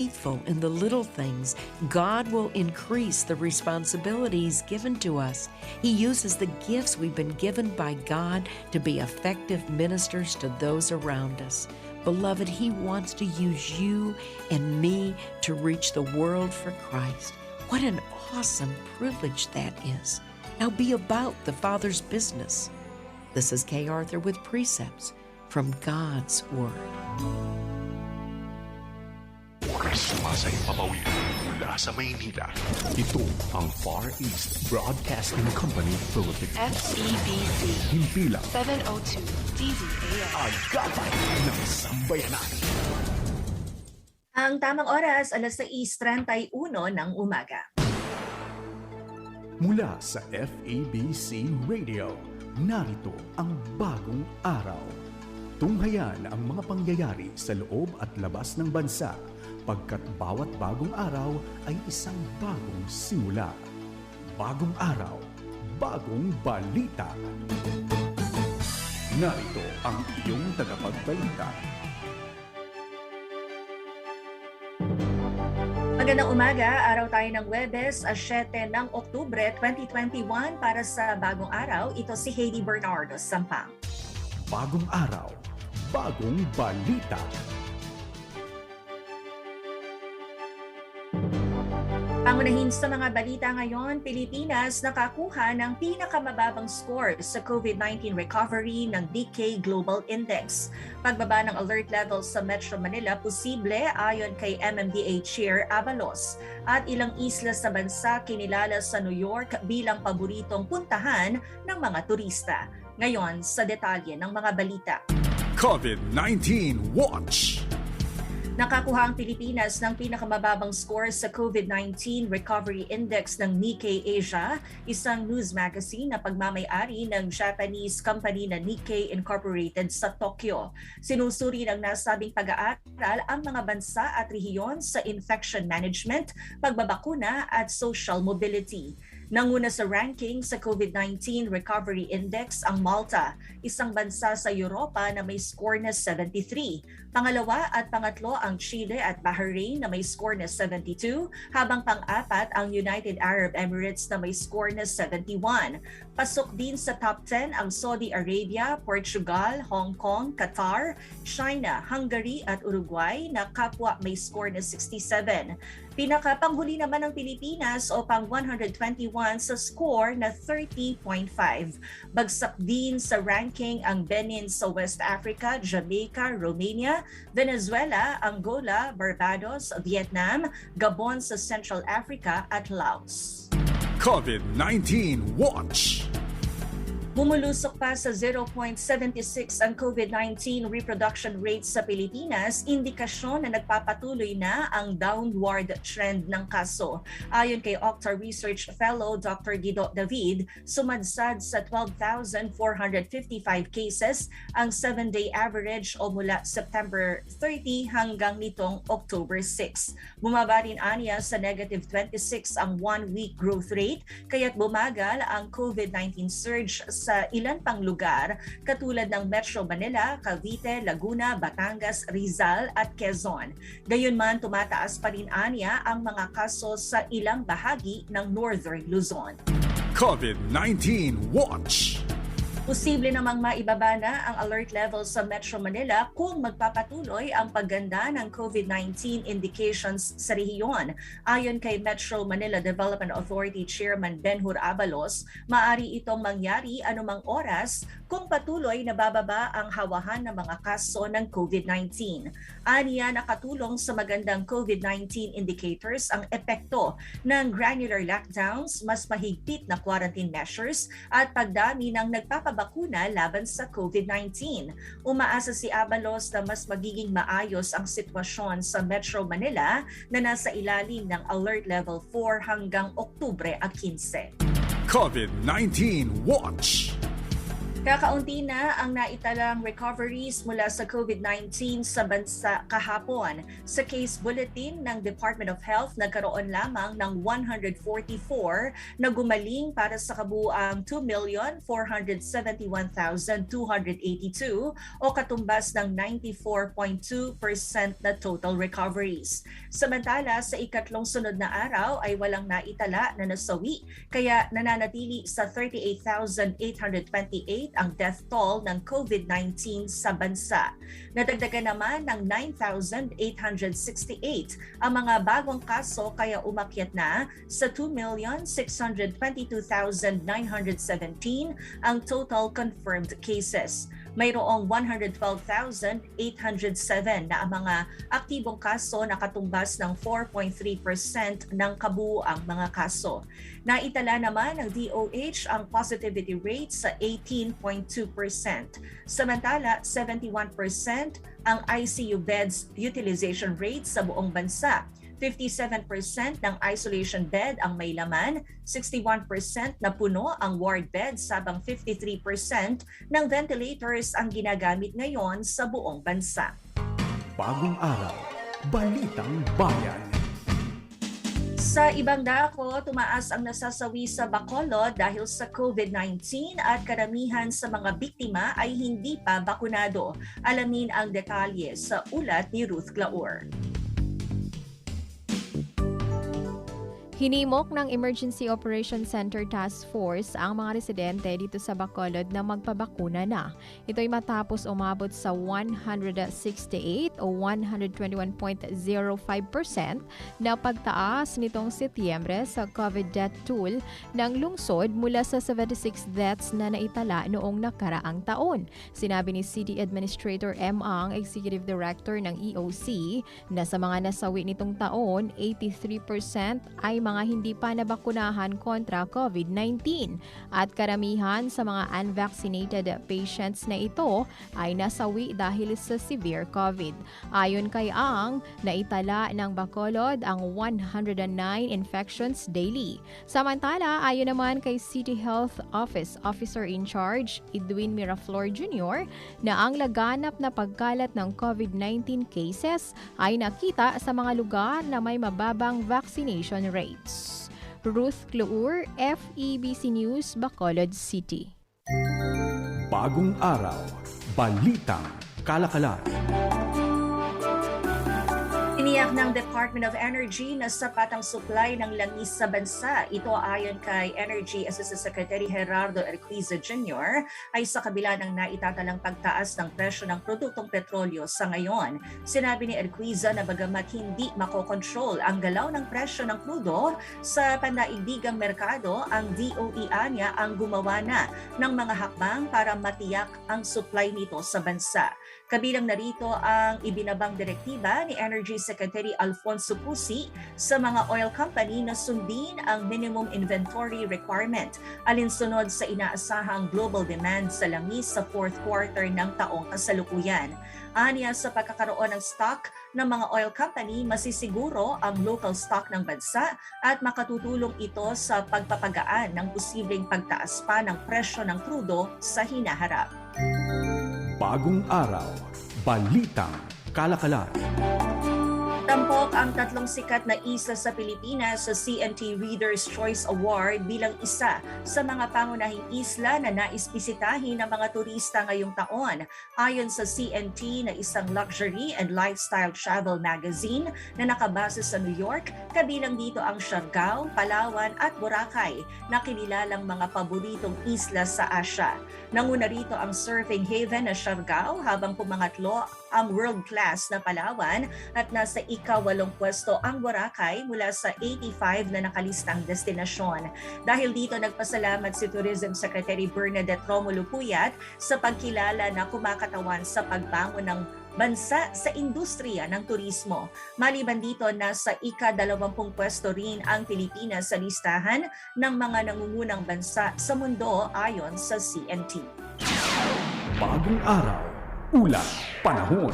faithful in the little things, God will increase the responsibilities given to us. He uses the gifts we've been given by God to be effective ministers to those around us. Beloved, He wants to use you and me to reach the world for Christ. What an awesome privilege that is. Now be about the Father's business. This is Kay Arthur with Precepts from God's Word. Sumasay papawid mula sa Maynila. Ito ang Far East Broadcasting Company Philippines. FEBC Himpilang 702 DZAM. agapay ng sambayanan. Ang tamang oras, alas 6.31 ng umaga. Mula sa FABC Radio, narito ang bagong araw. Tunghayan ang mga pangyayari sa loob at labas ng bansa pagkat bawat bagong araw ay isang bagong simula. Bagong araw, bagong balita. Narito ang iyong tagapagbalita. Magandang umaga, araw tayo ng Webes, 7 ng Oktubre 2021 para sa bagong araw. Ito si Heidi Bernardo Sampang. Bagong araw, bagong balita. Pangunahin sa mga balita ngayon, Pilipinas nakakuha ng pinakamababang score sa COVID-19 recovery ng DK Global Index. Pagbaba ng alert level sa Metro Manila posible ayon kay MMDA Chair Abalos. At ilang isla sa bansa kinilala sa New York bilang paboritong puntahan ng mga turista. Ngayon, sa detalye ng mga balita. COVID-19 Watch. Nakakuha ang Pilipinas ng pinakamababang score sa COVID-19 Recovery Index ng Nikkei Asia, isang news magazine na pagmamayari ng Japanese company na Nikkei Incorporated sa Tokyo. Sinusuri ng nasabing pag-aaral ang mga bansa at rehiyon sa infection management, pagbabakuna at social mobility. Nanguna sa ranking sa COVID-19 Recovery Index ang Malta, isang bansa sa Europa na may score na 73. Pangalawa at pangatlo ang Chile at Bahrain na may score na 72, habang pang-apat ang United Arab Emirates na may score na 71. Pasok din sa top 10 ang Saudi Arabia, Portugal, Hong Kong, Qatar, China, Hungary at Uruguay na kapwa may score na 67. Pinakapanghuli naman ng Pilipinas o pang 121 sa score na 30.5. Bagsak din sa ranking ang Benin sa West Africa, Jamaica, Romania, Venezuela, Angola, Barbados, Vietnam, Gabon sa Central Africa at Laos. COVID-19 Watch. Bumulusok pa sa 0.76 ang COVID-19 reproduction rate sa Pilipinas, indikasyon na nagpapatuloy na ang downward trend ng kaso. Ayon kay Octa Research Fellow Dr. Guido David, sumadsad sa 12,455 cases ang 7-day average o mula September 30 hanggang nitong October 6. Bumaba rin aniya sa negative 26 ang one-week growth rate, kaya't bumagal ang COVID-19 surge sa ilan pang lugar katulad ng Metro Manila, Cavite, Laguna, Batangas, Rizal at Quezon. Gayunman tumataas pa rin anya ang mga kaso sa ilang bahagi ng Northern Luzon. COVID-19 Watch. Posible namang maibaba na ang alert level sa Metro Manila kung magpapatuloy ang pagganda ng COVID-19 indications sa rehiyon. Ayon kay Metro Manila Development Authority Chairman Benhur Abalos, maari itong mangyari anumang oras kung patuloy na bababa ang hawahan ng mga kaso ng COVID-19. Aniya nakatulong sa magandang COVID-19 indicators ang epekto ng granular lockdowns, mas mahigpit na quarantine measures at pagdami ng nagpapababa bakuna laban sa COVID-19. Umaasa si Abalos na mas magiging maayos ang sitwasyon sa Metro Manila na nasa ilalim ng Alert Level 4 hanggang Oktubre 15. COVID-19 Watch. Kakaunti na ang naitalang recoveries mula sa COVID-19 sa bansa kahapon. Sa case bulletin ng Department of Health, nagkaroon lamang ng 144 na gumaling para sa kabuang 2,471,282 o katumbas ng 94.2% na total recoveries. Samantala, sa ikatlong sunod na araw ay walang naitala na nasawi kaya nananatili sa 38,828 ang death toll ng COVID-19 sa bansa. Nadagdagan naman ng 9,868 ang mga bagong kaso kaya umakyat na sa 2,622,917 ang total confirmed cases. Mayroong 112,807 na mga aktibong kaso na katumbas ng 4.3% ng kabuuang mga kaso. Naitala naman ng DOH ang positivity rate sa 18.2%. Samantala, 71% ang ICU beds utilization rate sa buong bansa. 57% ng isolation bed ang may laman, 61% na puno ang ward bed, sabang 53% ng ventilators ang ginagamit ngayon sa buong bansa. Bagong araw, Balitang Bayan. Sa ibang dako, tumaas ang nasasawi sa Bacolod dahil sa COVID-19 at karamihan sa mga biktima ay hindi pa bakunado. Alamin ang detalye sa ulat ni Ruth Claur. Hinimok ng Emergency Operations Center Task Force ang mga residente dito sa Bacolod na magpabakuna na. Ito'y matapos umabot sa 168 o 121.05% na pagtaas nitong Setyembre sa COVID death toll ng lungsod mula sa 76 deaths na naitala noong nakaraang taon. Sinabi ni City Administrator M. Ang, Executive Director ng EOC, na sa mga nasawi nitong taon, 83% ay mga hindi pa nabakunahan kontra COVID-19 at karamihan sa mga unvaccinated patients na ito ay nasawi dahil sa severe COVID. Ayon kay Ang, naitala ng Bacolod ang 109 infections daily. Samantala, ayon naman kay City Health Office Officer in Charge, Edwin Miraflor Jr., na ang laganap na pagkalat ng COVID-19 cases ay nakita sa mga lugar na may mababang vaccination rates. Ruth Clour, FEBC News, Bacolod City. Bagong araw, Balitang Kalakalan. Tiniyak ng Department of Energy na sapat ang supply ng langis sa bansa. Ito ayon kay Energy Assistant Secretary Gerardo Erquiza Jr. ay sa kabila ng naitatalang pagtaas ng presyo ng produktong petrolyo sa ngayon. Sinabi ni Erquiza na bagamat hindi makokontrol ang galaw ng presyo ng krudo sa pandaigdigang merkado, ang DOE niya ang gumawa na ng mga hakbang para matiyak ang supply nito sa bansa. Kabilang narito ang ibinabang direktiba ni Energy Secretary Alfonso Pusi sa mga oil company na sundin ang minimum inventory requirement alinsunod sa inaasahang global demand sa langis sa fourth quarter ng taong kasalukuyan. Aniya sa pagkakaroon ng stock ng mga oil company, masisiguro ang local stock ng bansa at makatutulong ito sa pagpapagaan ng posibleng pagtaas pa ng presyo ng krudo sa hinaharap. Bagong araw, Balitang Kalakalan. Tampok ang tatlong sikat na isla sa Pilipinas sa CNT Reader's Choice Award bilang isa sa mga pangunahing isla na nais bisitahin ng mga turista ngayong taon. Ayon sa CNT na isang luxury and lifestyle travel magazine na nakabase sa New York, kabilang dito ang Siargao, Palawan at Boracay na kinilalang mga paboritong isla sa Asia. Nanguna rito ang surfing haven na Siargao habang pumangatlo ang world-class na Palawan at nasa ikawalong pwesto ang Boracay mula sa 85 na nakalistang destinasyon. Dahil dito nagpasalamat si Tourism Secretary Bernadette Romulo Puyat sa pagkilala na kumakatawan sa pagbangon ng bansa sa industriya ng turismo. Maliban dito, nasa ika-dalawampung pwesto rin ang Pilipinas sa listahan ng mga nangungunang bansa sa mundo ayon sa CNT. Bagong araw, ulat, panahon.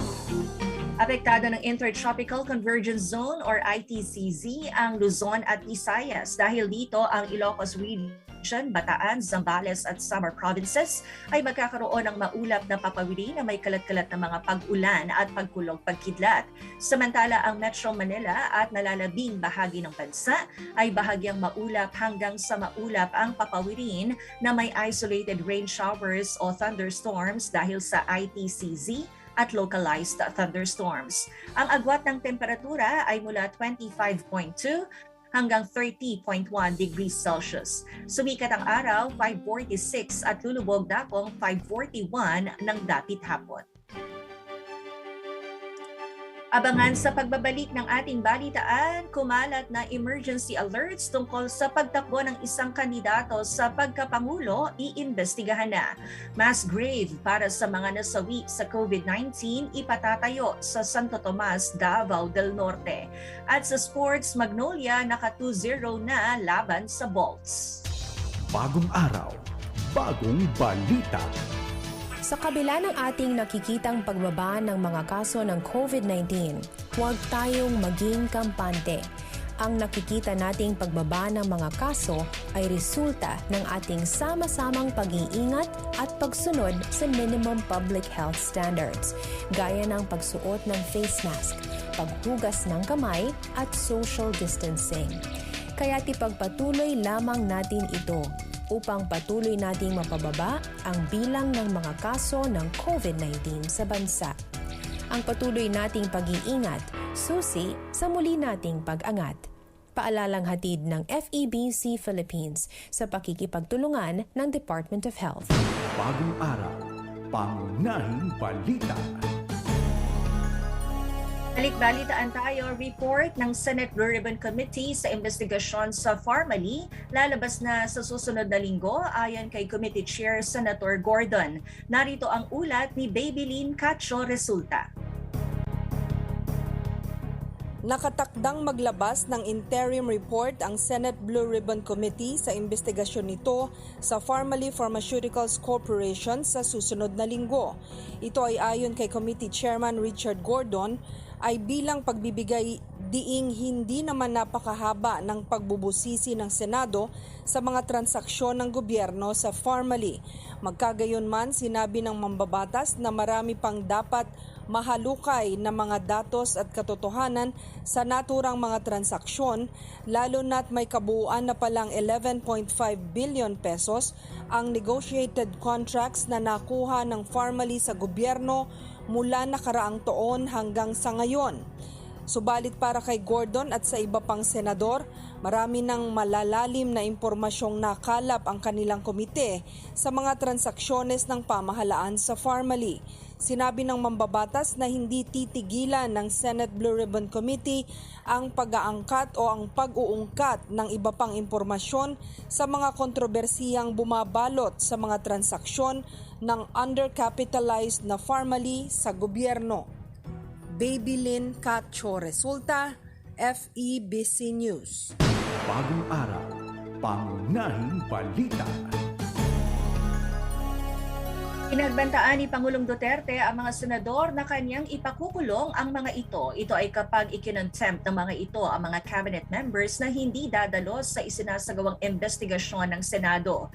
Apektado ng Intertropical Convergence Zone or ITCZ ang Luzon at Visayas dahil dito ang Ilocos Region, Bataan, Zambales at Samar Provinces ay magkakaroon ng maulap na papawiri na may kalat-kalat na mga pag-ulan at pagkulog pagkidlat. Samantala ang Metro Manila at nalalabing bahagi ng bansa ay bahagyang maulap hanggang sa maulap ang papawirin na may isolated rain showers o thunderstorms dahil sa ITCZ at localized thunderstorms. Ang agwat ng temperatura ay mula 25.2 hanggang 30.1 degrees Celsius. Sumikat ang araw 5.46 at lulubog dakong 5.41 ng dapit hapon. Abangan sa pagbabalik ng ating balitaan, kumalat na emergency alerts tungkol sa pagtakbo ng isang kandidato sa pagkapangulo, iimbestigahan na. Mass grave para sa mga nasawi sa COVID-19 ipatatayo sa Santo Tomas, Davao del Norte. At sa sports, Magnolia naka 2-0 na laban sa Bolts. Bagong araw, bagong balita. Sa kabila ng ating nakikitang pagbaba ng mga kaso ng COVID-19, huwag tayong maging kampante. Ang nakikita nating pagbaba ng mga kaso ay resulta ng ating sama-samang pag-iingat at pagsunod sa minimum public health standards, gaya ng pagsuot ng face mask, paghugas ng kamay at social distancing. Kaya tipagpatuloy lamang natin ito upang patuloy nating mapababa ang bilang ng mga kaso ng COVID-19 sa bansa. Ang patuloy nating pag-iingat, susi sa muli nating pag-angat. Paalalang hatid ng FEBC Philippines sa pakikipagtulungan ng Department of Health. Bagong araw, pangunahing balita. Balik-balitaan tayo, report ng Senate Blue Ribbon Committee sa investigasyon sa Farmally lalabas na sa susunod na linggo ayon kay Committee Chair Senator Gordon. Narito ang ulat ni Babylin Cacho Resulta. Nakatakdang maglabas ng interim report ang Senate Blue Ribbon Committee sa investigasyon nito sa Farmally Pharmaceuticals Corporation sa susunod na linggo. Ito ay ayon kay Committee Chairman Richard Gordon ay bilang pagbibigay diing hindi naman napakahaba ng pagbubusisi ng Senado sa mga transaksyon ng gobyerno sa Farmally. Magkagayon man, sinabi ng mambabatas na marami pang dapat mahalukay na mga datos at katotohanan sa naturang mga transaksyon, lalo na't may kabuuan na palang 11.5 billion pesos ang negotiated contracts na nakuha ng Farmally sa gobyerno mula nakaraang taon hanggang sa ngayon. Subalit para kay Gordon at sa iba pang senador, marami ng malalalim na impormasyong nakalap ang kanilang komite sa mga transaksyones ng pamahalaan sa Farmally. Sinabi ng mambabatas na hindi titigilan ng Senate Blue Ribbon Committee ang pag-aangkat o ang pag-uungkat ng iba pang impormasyon sa mga kontrobersiyang bumabalot sa mga transaksyon ng undercapitalized na Farmally sa gobyerno. Babylin Cacho Resulta, FEBC News. Bagong araw, pangunahing balita. Inagbantaan ni Pangulong Duterte ang mga senador na kanyang ipakukulong ang mga ito. Ito ay kapag ikinontempt ng mga ito ang mga cabinet members na hindi dadalo sa isinasagawang investigasyon ng Senado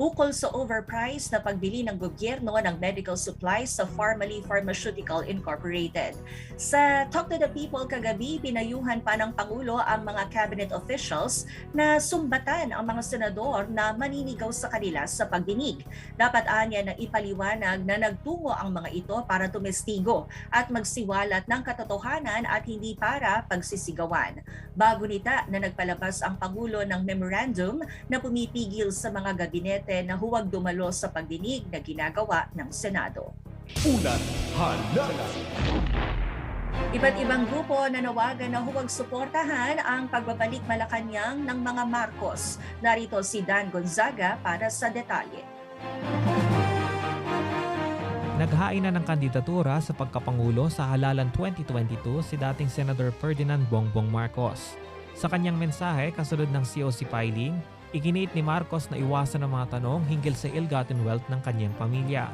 ukol sa overpriced na pagbili ng gobyerno ng medical supplies sa Farmally Pharmaceutical Incorporated. Sa Talk to the People kagabi, pinayuhan pa ng Pangulo ang mga cabinet officials na sumbatan ang mga senador na maninigaw sa kanila sa pagdinig. Dapat anya na ipaliwanag na nagtungo ang mga ito para tumestigo at magsiwalat ng katotohanan at hindi para pagsisigawan. Bago nita na nagpalabas ang Pangulo ng memorandum na pumipigil sa mga gabinete na huwag dumalo sa pagdinig na ginagawa ng Senado. Ulat halalan. Iba't ibang grupo nanawagan na huwag suportahan ang pagbabalik Malacanang ng mga Marcos. Narito si Dan Gonzaga para sa detalye. Naghain na ng kandidatura sa pagkapangulo sa halalan 2022 si dating Senator Ferdinand Bongbong Marcos. Sa kanyang mensahe kasunod ng COC filing, Iginit ni Marcos na iwasan ang mga tanong hinggil sa ill-gotten wealth ng kanyang pamilya.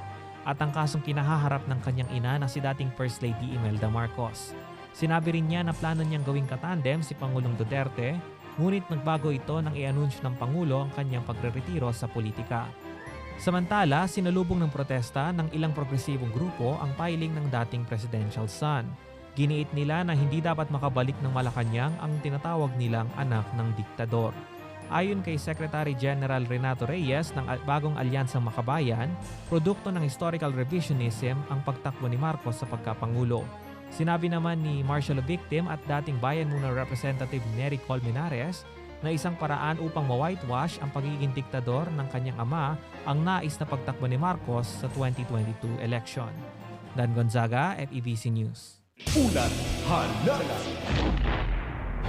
at ang kasong kinahaharap ng kanyang ina na si dating First Lady Imelda Marcos. Sinabi rin niya na plano niyang gawing katandem si Pangulong Duterte, ngunit nagbago ito nang i-anunsyo ng Pangulo ang kanyang pagreretiro sa politika. Samantala, sinalubong ng protesta ng ilang progresibong grupo ang filing ng dating presidential son. Giniit nila na hindi dapat makabalik ng Malacanang ang tinatawag nilang anak ng diktador. Ayon kay Secretary General Renato Reyes ng bagong Alyansang Makabayan, produkto ng historical revisionism ang pagtakbo ni Marcos sa pagkapangulo. Sinabi naman ni Marshall Victim at dating Bayan Muna Representative Nery Colmenares na isang paraan upang ma-whitewash ang pagiging diktador ng kanyang ama ang nais na pagtakbo ni Marcos sa 2022 election. Dan Gonzaga, FEBC News. Ulat Halala.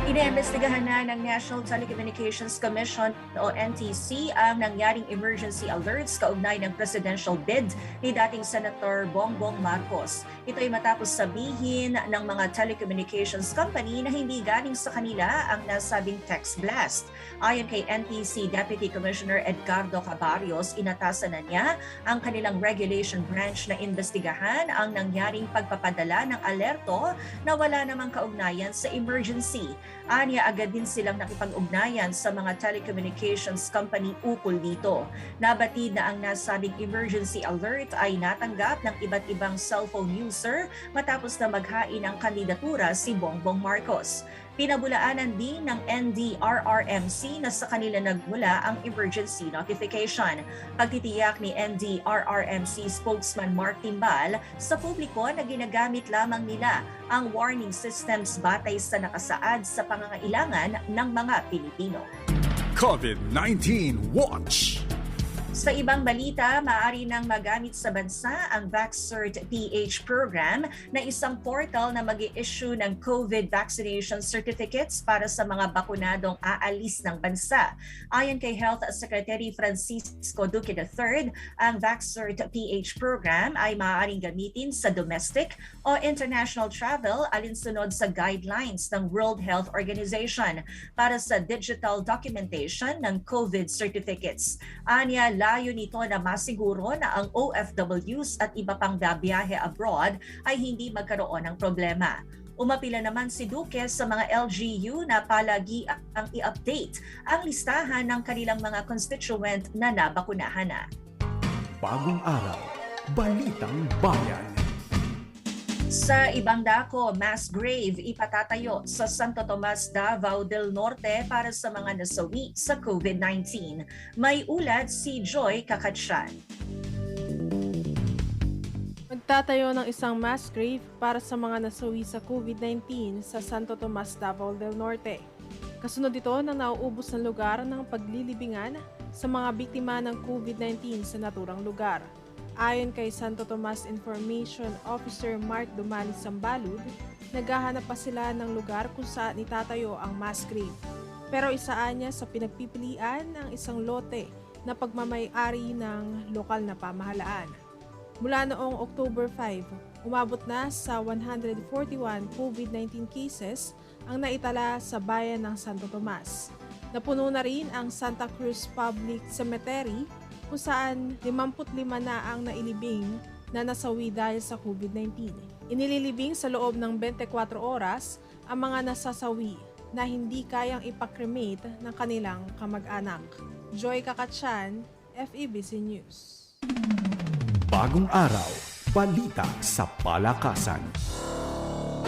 Iniimbestigahan na ng National Telecommunications Commission o NTC ang nangyaring emergency alerts kaugnay ng presidential bid ni dating Senator Bongbong Marcos. Ito ay matapos sabihin ng mga telecommunications company na hindi galing sa kanila ang nasabing text blast. Ayon kay NTC Deputy Commissioner Edgardo Cabarrios, inatasan na niya ang kanilang regulation branch na imbestigahan ang nangyaring pagpapadala ng alerto na wala namang kaugnayan sa emergency. Anya agad din silang nakipag-ugnayan sa mga telecommunications company ukol dito. Nabatid na ang nasabing emergency alert ay natanggap ng iba't ibang cellphone user matapos na maghain ng kandidatura si Bongbong Marcos. Pinabulaanan din ng NDRRMC na sa kanila nagmula ang emergency notification. Pagtitiyak ni NDRRMC spokesman Mark Timbal sa publiko na ginagamit lamang nila ang warning systems batay sa nakasaad sa pangangailangan ng mga Pilipino. COVID-19 Watch. Sa ibang balita, maaari nang magamit sa bansa ang VaxCert PH program na isang portal na mag issue ng COVID vaccination certificates para sa mga bakunadong aalis ng bansa. Ayon kay Health Secretary Francisco Duque III, ang VaxCert PH program ay maaaring gamitin sa domestic o international travel alinsunod sa guidelines ng World Health Organization para sa digital documentation ng COVID certificates. Anya, layo nito na masiguro na ang OFWs at iba pang babiyahe abroad ay hindi magkaroon ng problema. Umapila naman si Duque sa mga LGU na palagi ang i-update ang listahan ng kanilang mga constituent na nabakunahan na. Bagong araw. Balitang Bayan. Sa ibang dako, mass grave ipatatayo sa Santo Tomas, Davao del Norte para sa mga nasawi sa COVID-19. May ulat si Joy Kakatsyan. Magtatayo ng isang mass grave para sa mga nasawi sa COVID-19 sa Santo Tomas, Davao del Norte. Kasunod ito na nauubos ng lugar ng paglilibingan sa mga biktima ng COVID-19 sa naturang lugar. Ayon kay Santo Tomas Information Officer Mark Dumani Sambalud, naghahanap pa sila ng lugar kung saan itatayo ang mass grave. Pero isaan niya sa pinagpipilian ng isang lote na pagmamayari ng lokal na pamahalaan. Mula noong October 5, umabot na sa 141 COVID-19 cases ang naitala sa bayan ng Santo Tomas. Napuno na rin ang Santa Cruz Public Cemetery kung saan 55 na ang nailibing na nasawi dahil sa COVID-19. Inililibing sa loob ng 24 oras ang mga nasasawi na hindi kayang ipakremate ng kanilang kamag-anak. Joy Kakatsyan, FEBC News. Bagong araw. Balita sa Palakasan.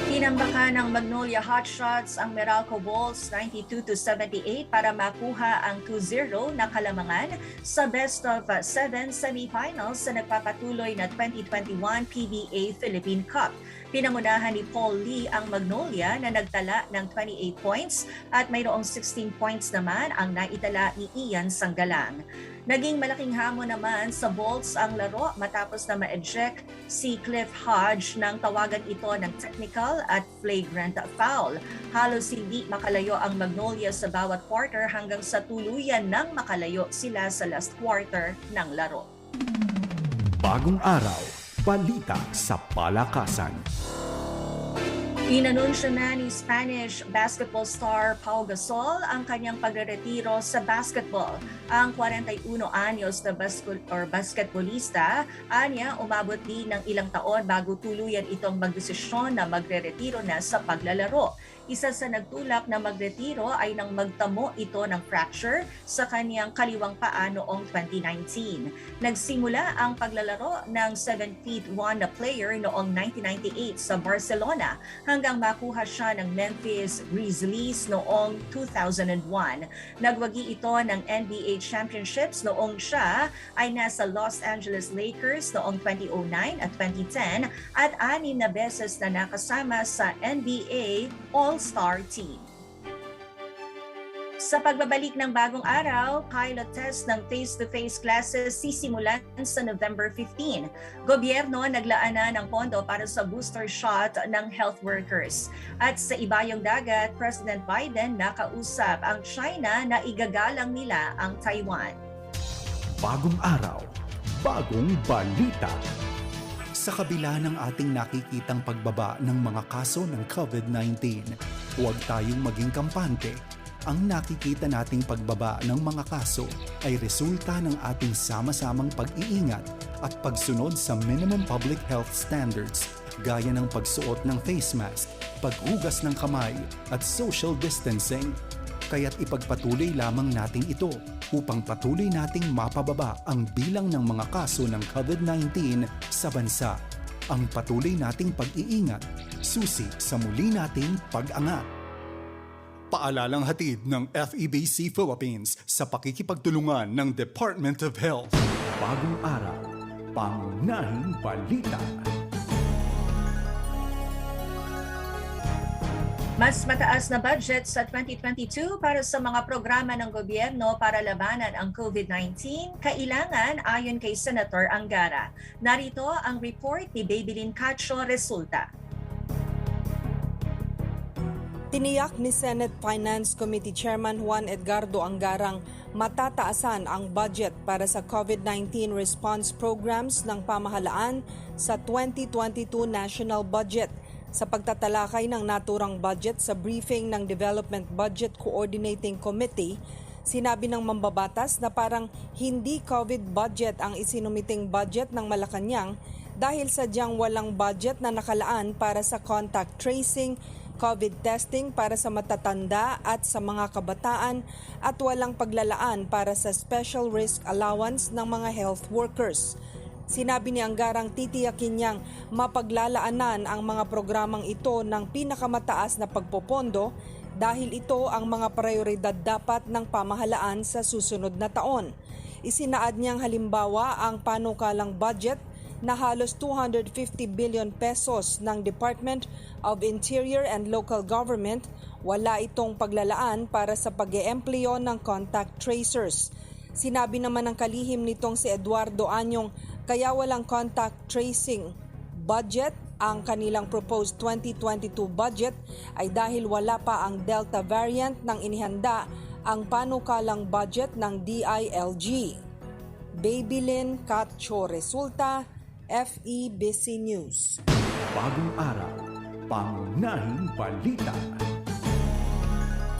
Tinambakan ng Magnolia Hotshots ang Meralco Bulls 92 to 78 para makuha ang 2-0 na kalamangan sa best of 7 semifinals sa nagpapatuloy na 2021 PBA Philippine Cup. Pinangunahan ni Paul Lee ang Magnolia na nagtala ng 28 points at mayroong 16 points naman ang naitala ni Ian Sanggalang. Naging malaking hamon naman sa Bolts ang laro matapos na ma-eject si Cliff Hodge nang tawagan ito ng technical at flagrant foul. Halos hindi makalayo ang Magnolia sa bawat quarter hanggang sa tuluyan nang makalayo sila sa last quarter ng laro. Bagong araw. Balita sa Palakasan. Inanunsyo na ni Spanish basketball star Pau Gasol ang kanyang pagreretiro sa basketball. Ang 41 anyos na basketball or basketballista, anya umabot din ng ilang taon bago tuluyan itong magdesisyon na magreretiro na sa paglalaro. Isa sa nagtulak na magretiro ay nang magtamo ito ng fracture sa kanyang kaliwang paa noong 2019. Nagsimula ang paglalaro ng 7 feet 1 na player noong 1998 sa Barcelona hanggang makuha siya ng Memphis Grizzlies noong 2001. Nagwagi ito ng NBA Championships noong siya ay nasa Los Angeles Lakers noong 2009 at 2010 at anim na beses na nakasama sa NBA All-Star Team. Sa pagbabalik ng bagong araw, pilot test ng face-to-face classes sisimulan sa November 15. Gobyerno naglaan na ng pondo para sa booster shot ng health workers. At sa ibayong dagat, President Biden nakausap ang China na igagalang nila ang Taiwan. Bagong araw, bagong balita. Sa kabila ng ating nakikitang pagbaba ng mga kaso ng COVID-19, huwag tayong maging kampante. Ang nakikita nating pagbaba ng mga kaso ay resulta ng ating sama-samang pag-iingat at pagsunod sa minimum public health standards gaya ng pagsuot ng face mask, paghugas ng kamay at social distancing. Kaya't ipagpatuloy lamang natin ito upang patuloy nating mapababa ang bilang ng mga kaso ng COVID-19 sa bansa. Ang patuloy nating pag-iingat, susi sa muli nating pag-angat. Paalalang hatid ng FEBC Philippines sa pakikipagtulungan ng Department of Health. Bagong araw, pangunahing balita. Mas mataas na budget sa 2022 para sa mga programa ng gobyerno para labanan ang COVID-19, kailangan ayon kay Senator Angara. Narito ang report ni Babylin Cacho Resulta. Tiniyak ni Senate Finance Committee Chairman Juan Edgardo Angarang matataasan ang budget para sa COVID-19 response programs ng pamahalaan sa 2022 national budget. Sa pagtatalakay ng naturang budget sa briefing ng Development Budget Coordinating Committee, sinabi ng mambabatas na parang hindi COVID budget ang isinumiting budget ng Malacanang dahil sadyang walang budget na nakalaan para sa contact tracing, COVID testing para sa matatanda at sa mga kabataan at walang paglalaan para sa special risk allowance ng mga health workers. Sinabi ni Anggarang titiyakin niyang mapaglalaanan ang mga programang ito ng pinakamataas na pagpopondo dahil ito ang mga prioridad dapat ng pamahalaan sa susunod na taon. Isinaad niyang halimbawa ang panukalang budget na halos 250 billion pesos ng Department of Interior and Local Government, wala itong paglalaan para sa pag eempleyo ng contact tracers. Sinabi naman ng kalihim nitong si Eduardo Anyong kaya walang contact tracing budget ang kanilang proposed 2022 budget ay dahil wala pa ang Delta variant nang inihanda ang panukalang budget ng DILG. Babylin Katcho Resulta, FEBC News. Bagong araw, pangunahing balita.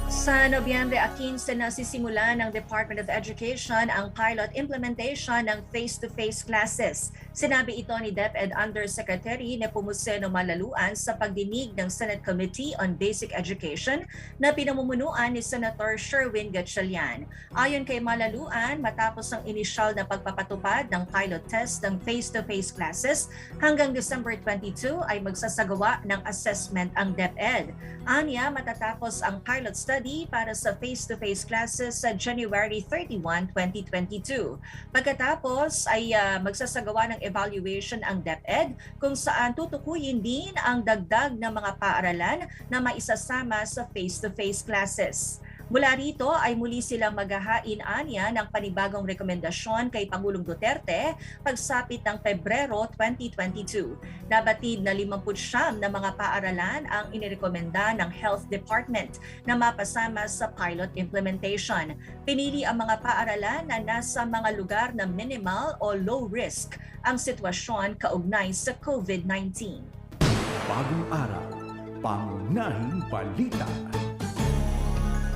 Sa Nobyembre 15 na sisimula ng Department of Education ang pilot implementation ng face-to-face classes. Sinabi ito ni DepEd Undersecretary Nepomuceno Malaluan sa pagdinig ng Senate Committee on Basic Education na pinamumunuan ni Senator Sherwin Gatchalian. Ayon kay Malaluan, matapos ang inisyal na pagpapatupad ng pilot test ng face-to-face classes, hanggang December 22 ay magsasagawa ng assessment ang DepEd. Anya, matatapos ang pilot study para sa face-to-face classes sa January 31, 2022. Pagkatapos ay uh, magsasagawa ng evaluation ang DepEd kung saan tutukuyin din ang dagdag na mga paaralan na maisasama sa face-to-face classes. Mula rito ay muli silang maghahain anya ng panibagong rekomendasyon kay Pangulong Duterte pagsapit ng Pebrero 2022. Nabatid na 50 na mga paaralan ang inirekomenda ng Health Department na mapasama sa pilot implementation. Pinili ang mga paaralan na nasa mga lugar na minimal o low risk ang sitwasyon kaugnay sa COVID-19. Bagong araw, Pangunahing Balita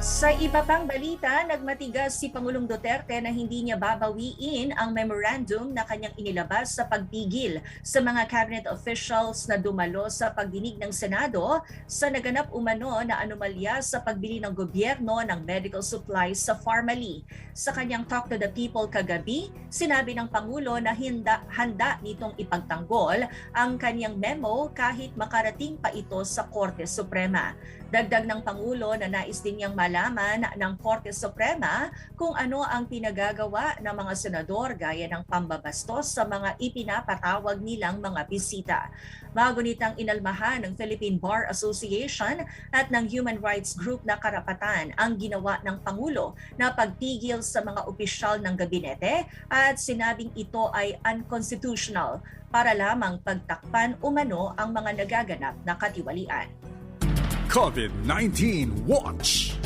Sa iba pang balita, nagmatigas si Pangulong Duterte na hindi niya babawiin ang memorandum na kanyang inilabas sa pagpigil sa mga cabinet officials na dumalo sa pagdinig ng Senado sa naganap umano na anomalya sa pagbili ng gobyerno ng medical supplies sa Pharmaly. Sa kanyang Talk to the People kagabi, sinabi ng Pangulo na hinda, handa nitong ipagtanggol ang kanyang memo kahit makarating pa ito sa Korte Suprema. Dagdag ng Pangulo na nais din niyang malaman ng Korte Suprema kung ano ang pinagagawa ng mga senador gaya ng pambabastos sa mga ipinapatawag nilang mga bisita. Magunitang inalmahan ng Philippine Bar Association at ng Human Rights Group na karapatan ang ginawa ng Pangulo na pagpigil sa mga opisyal ng gabinete at sinabing ito ay unconstitutional para lamang pagtakpan umano ang mga nagaganap na katiwalian. COVID-19 Watch.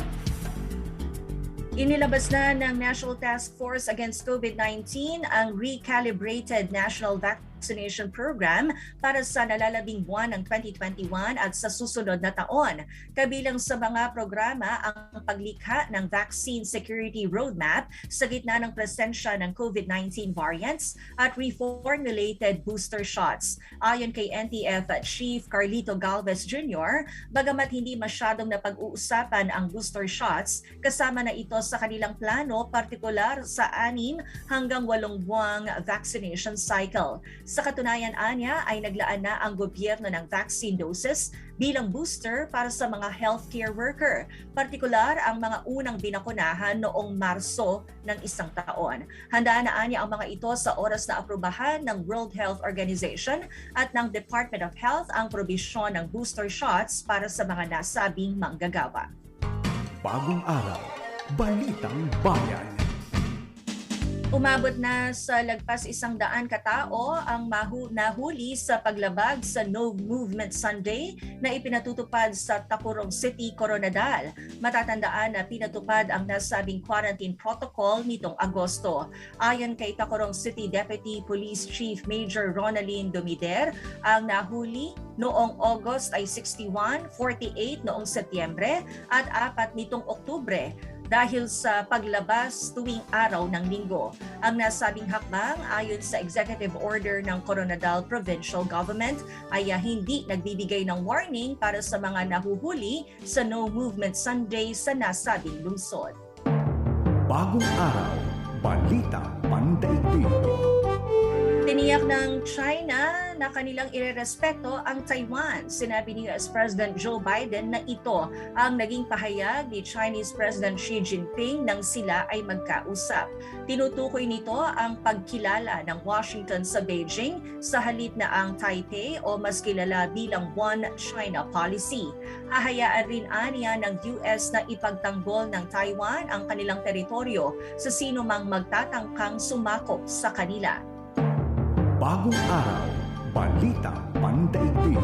Inilabas na ng National Task Force Against COVID-19 ang recalibrated National Vaccination Program para sa nalalabing buwan ng 2021 at sa susunod na taon. Kabilang sa mga programa ang paglikha ng Vaccine Security Roadmap sa gitna ng presensya ng COVID-19 variants at reformulated booster shots. Ayon kay NTF Chief Carlito Galvez Jr., bagamat hindi masyadong napag-uusapan ang booster shots, kasama na ito sa kanilang plano, partikular sa anim hanggang walong buwang vaccination cycle. Sa katunayan anya ay naglaan na ang gobyerno ng vaccine doses bilang booster para sa mga healthcare worker, partikular ang mga unang binakunahan noong Marso ng isang taon. Handa na anya ang mga ito sa oras na aprubahan ng World Health Organization at ng Department of Health ang probisyon ng booster shots para sa mga nasabing manggagawa. Bagong Araw Balitang Bayan Umabot na sa lagpas isang daan katao ang mahu nahuli sa paglabag sa No Movement Sunday na ipinatutupad sa Tacurong City, Coronadal. Matatandaan na pinatupad ang nasabing quarantine protocol nitong Agosto. Ayon kay Tacurong City Deputy Police Chief Major Ronaldine Domider, ang nahuli noong August ay 61, 48 noong Setyembre at apat nitong Oktubre dahil sa paglabas tuwing araw ng linggo. Ang nasabing hakbang ayon sa executive order ng Coronadal Provincial Government ay uh, hindi nagbibigay ng warning para sa mga nahuhuli sa No Movement Sunday sa nasabing lungsod. Bagong Araw Balita Pandaigdig Tiniyak ng China na kanilang irerespeto ang Taiwan. Sinabi ni US President Joe Biden na ito ang naging pahayag ni Chinese President Xi Jinping nang sila ay magkausap. Tinutukoy nito ang pagkilala ng Washington sa Beijing sa halip na ang Taipei o mas kilala bilang One China Policy. Hahayaan rin aniya ng US na ipagtanggol ng Taiwan ang kanilang teritoryo sa sino mang magtatangkang sumakop sa kanila. Bagong Araw Balita Pandaigdig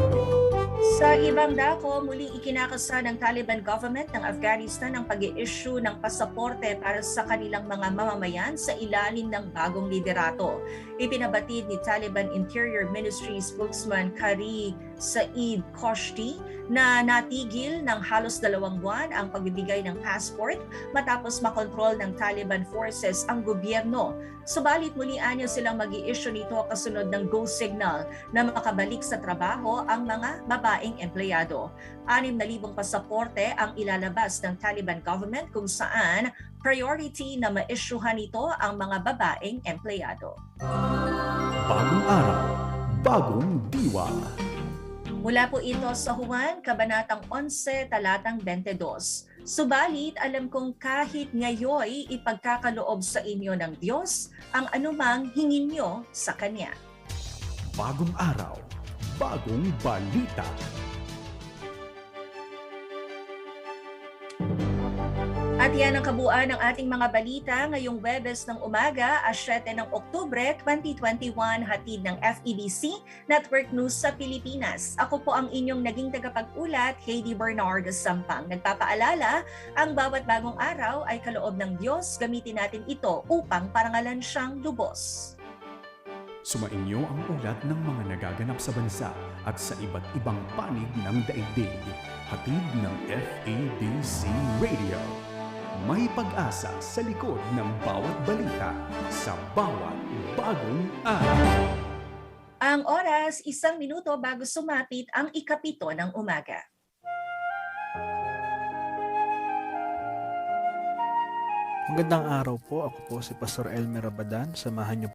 Sa ibang dako, muling ikinakasa ng Taliban government ng Afghanistan ang pag issue ng pasaporte para sa kanilang mga mamamayan sa ilalim ng bagong liderato. Ipinabatid ni Taliban Interior Ministry spokesman Kari Saeed Koshti na natigil ng halos dalawang buwan ang pagbibigay ng passport matapos makontrol ng Taliban forces ang gobyerno. Subalit muli anya silang mag issue nito kasunod ng go signal na makabalik sa trabaho ang mga babaeng empleyado. 6,000 pasaporte ang ilalabas ng Taliban government kung saan priority na ma-issuehan nito ang mga babaeng empleyado. Bagong Araw Bagong Diwa Mula po ito sa Juan, Kabanatang 11, Talatang 22. Subalit, alam kong kahit ngayoy ipagkakaloob sa inyo ng Diyos ang anumang hingin nyo sa Kanya. Bagong Araw Bagong Balita At yan ang kabuuan ng ating mga balita ngayong Webes ng umaga, as 7 ng Oktubre 2021, hatid ng FEBC Network News sa Pilipinas. Ako po ang inyong naging tagapag-ulat, Heidi Bernardo Sampang. Nagpapaalala, ang bawat bagong araw ay kaloob ng Diyos. Gamitin natin ito upang parangalan siyang lubos. Sumainyo ang ulat ng mga nagaganap sa bansa at sa iba't ibang panig ng daigdig. Hatid ng FABC Radio. May pag-asa sa likod ng bawat balita sa bawat bagong araw. Ang oras, isang minuto bago sumapit ang ikapito ng umaga. Magandang araw po. Ako po si Pastor Elmer Rabadan. Samahan niyo